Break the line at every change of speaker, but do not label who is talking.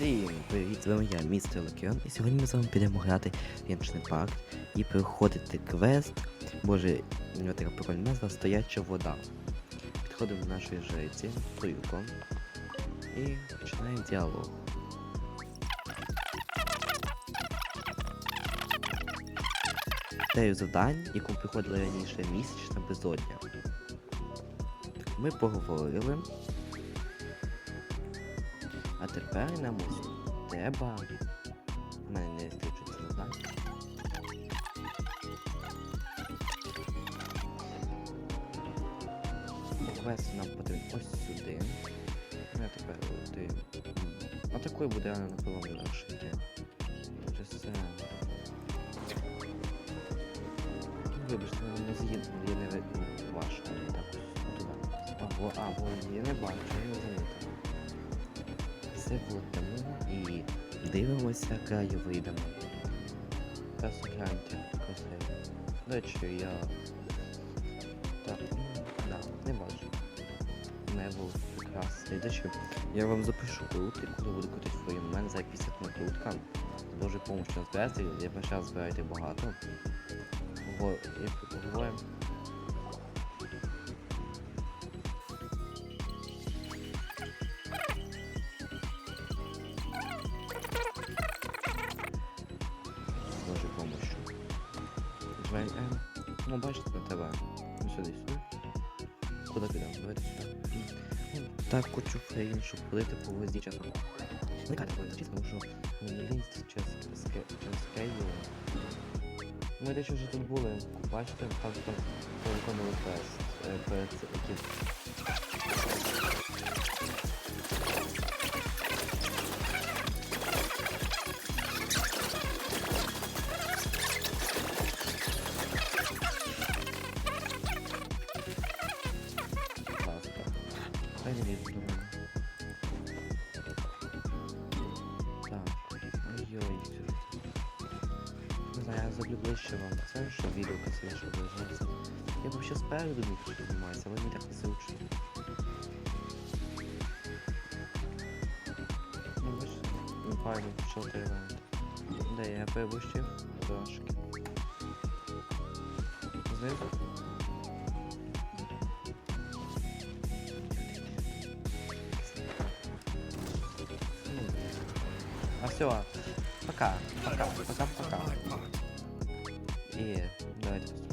Всім привіт, з вами я, містер Локіон, і сьогодні ми з вами підемо грати в Genshin Impact і проходити квест. Боже, у нього така прикольна назва стояча вода. Підходимо до нашої жриці, Туюко, і починаємо діалог. Тею завдань, яку приходила раніше місячна безодня. Ми поговорили. А тепер нам ось треба. У мене не стрічується не знаю. Вести нам потрібно ось сюди. Ну, я тепер ти. А такою буде напевно легше йти. Через це. Вибачте, мене не з'їду, я не видно важко. Так, туди. Або, або я не бачу, я не замітив. Заводимо і дивимося краєвидами. Просто гляньте, красиво. До речі, я. Так, да, не бачу. Небо прекрасне. До речі, я вам запишу крут, і коли буду крутити фоєм. У за 50 на крутка. З Божою помощью збирається, я почав збирати багато. Ого, Нажимаємо N. Ну, бачите, тебе. Ну, сюди, сюди. Куди підемо? Давайте сюди. Ну, Так, хочу фрейн, щоб ходити по воді чесно. Не кажу, тому що мені лінь через ске- Ми дещо вже тут були. Бачите, там там виконували е, цим, До мене. Так. Ой-ой. Не знаю, я зроблю ближче вам це, щоб відео красивіше виглядається. Я б ще спереду міг тут зніматися, але мені так не зручно. Ну, бачите, ну файно, пішов той евент. Де я перебущив трошки. Знизу? Все. Пока. Пока. Пока. Пока. И давайте